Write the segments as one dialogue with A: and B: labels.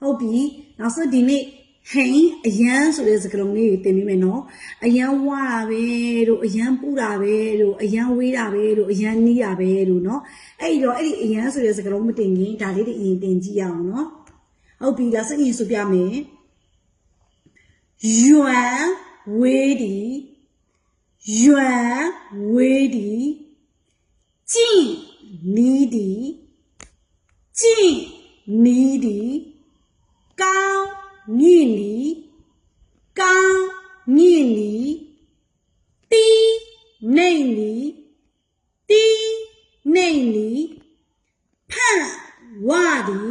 A: ဟုတ်ပြီနောက်ဆုံးဒီနေ့ဟိန်အရန်ဆိုတဲ့စကားလုံးလေးကိုသင်ပေးမယ်နော်အရန်ဝါတာပဲတို့အရန်ပူတာပဲတို့အရန်ဝေးတာပဲတို့အရန်နီးတာပဲတို့နော်အဲ့ဒီတော့အဲ့ဒီအရန်ဆိုတဲ့စကားလုံးမတင်ခင်ဒါလေးတွေအရင်သင်ကြည့်ရအောင်နော်ဟုတ်ပြီဒါစရင်ဆိုပြမယ်ယွမ်ဝေးဒီယွမ်ဝေးဒီကြည့်နီးဒီကြည့်နီးဒီကော င်းမြင့်နီကောင်းမြင့်နီတီးနေနီတီးနေနီဖန့်ဝဒီ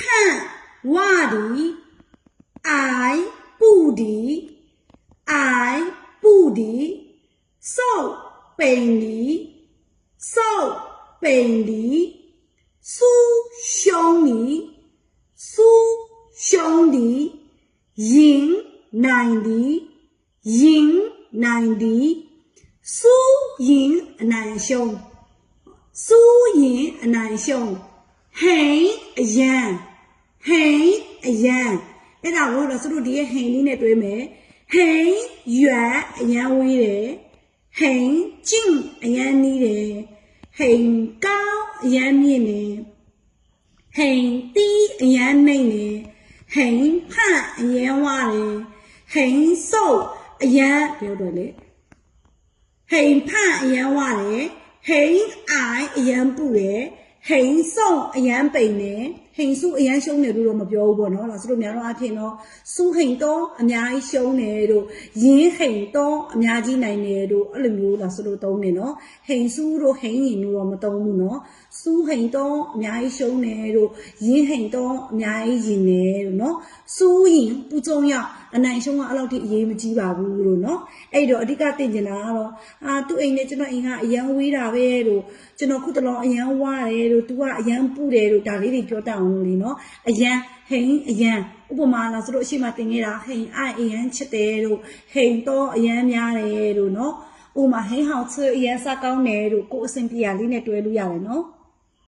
A: ဖန့်ဝဒီအိုင်ပူဒီအိုင်ပူဒီစော ရှုံးဒီရင်နိုင်ဒီရင်နိုင်ဒီစူးရင်အနိုင်ရှုံးစူးရင်အနိုင်ရှုံးဟိန်အယံဟိန်အယံအဲ့ဒါကိုတော့သူတို့ဒီရဲ့ဟိန်လေးနဲ့တွဲမယ်ဟိန်ရွက်အယံဝေးတယ်ဟိန်ကျင့်အယံနီးတယ်ဟိန်ကောင်းအယံမြင့်တယ်ဟိန်တီးအယံနှိမ့်တယ် ဟိန်ဖန့်အယံဝတယ်ဟိန်စုပ်အယံပြောတော့လေဟိန်ဖန့်အရန်ဝတယ်ဟိန်အိုင်အရန်ပူတယ်ဟိန်ဆုံအရန်ပိန်တယ်ဟိန်စုအရန်ရှုံးတယ်လို့တော့မပြောဘူးပေါ့နော်ဒါဆိုလို့များတော့အဖြစ်တော့စူးဟိန်တော့အများကြီးရှုံးတယ်တို့ရင်းဟိန်တော့အများကြီးနိုင်တယ်တို့အဲ့လိုမျိုးလားဆိုလို့သုံးတယ်နော်ဟိန်စူးတို့ဟိန်ရင်တို့တော့မသုံးဘူးနော်စူးဟိန်တော့အများကြီးရှုံးတယ်တို့ရင်းဟိန်တော့အများကြီးရင်တယ်တို့နော်စူးရင်ပူကြုံရောက်အနိုင်ရှုံးကအဲ့လောက်ထိအရေးမကြီးပါဘူးလို့နော်အဲ့တော့အဓိကသိကျင်တာကတော့အာသူ့အိမ်နဲ့ကျွန်တော်အိမ်ကအရန်ဝေးတာပဲလို့ကျွန်တော်ခုတလောအရန်ဝါတယ်လို့ तू ကအရန်ပူတယ်လို့ဒါလေးတွေပြောတတ်အောင်လို့လေနော်အရန်ဟိန်အရန်ဥပမာလားဆိုတော့အရှိမတင်ခဲ့တာဟိန်အိုင်အရန်ချစ်တယ်လို့ဟိန်တော့အရန်များတယ်လို့နော်ဥပမာဟိန်ဟောင်ချအရန်စားကောင်းတယ်လို့ကိုယ်အဆင်ပြေရလေးနဲ့တွဲလို့ရတယ်နော်